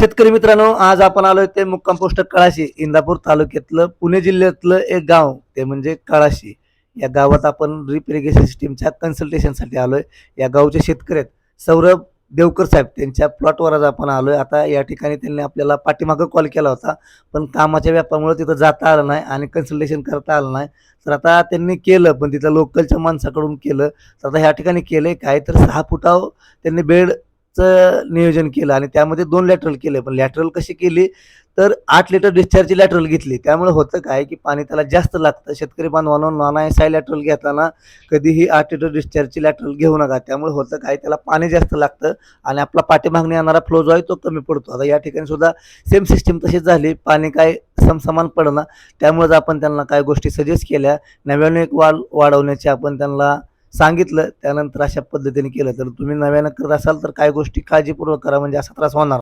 शेतकरी मित्रांनो आज आपण आलोय ते मुक्काम पोस्ट कळाशी इंदापूर तालुक्यातलं पुणे जिल्ह्यातलं एक गाव ते म्हणजे कळाशी. या गावात आपण ड्रीप इरिगेशन सिस्टीमच्या कन्सल्टेशनसाठी आलोय. या गावचे शेतकरी आहेत सौरभ देवकर साहेब त्यांच्या प्लॉटवर आज आपण आलोय. आता या ठिकाणी त्यांनी आपल्याला पाठीमागं कॉल केला होता पण कामाच्या व्यापामुळे तिथं जाता आलं नाही आणि कन्सल्टेशन करता आलं नाही. तर आता त्यांनी केलं पण तिथं लोकलच्या माणसाकडून केलं. तर आता ह्या ठिकाणी केलं काय तर सहा फुटाव त्यांनी बेड चं नियोजन केलं आणि त्यामध्ये दोन लॅटरल केले. पण लॅटरल कशी केली? तर आठ लिटर डिस्चार्जची लॅटरल घेतली. त्यामुळे होतं काय की पाणी त्याला जास्त लागतं. शेतकरी बांधवांना नॉन आय साय लॅटरल घेताना कधीही आठ लिटर डिस्चार्जची लॅटरल घेऊ नका. त्यामुळे होतं काय त्याला पाणी जास्त लागतं आणि आपला पाठीमागणी येणारा फ्लो जो आहे तो कमी पडतो. आता या ठिकाणी सुद्धा सेम सिस्टीम तशीच झाली. पाणी काय समसमान पडना. त्यामुळेच आपण त्यांना काय गोष्टी सजेस्ट केल्या. नव्याने एक वाल वाढवण्याची आपण त्यांना सांगितलं त्यानंतर अशा पद्धतीने केलं. तर तुम्ही नव्यानं करत असाल तर काय गोष्टी काळजीपूर्वक करा म्हणजे असा त्रास होणार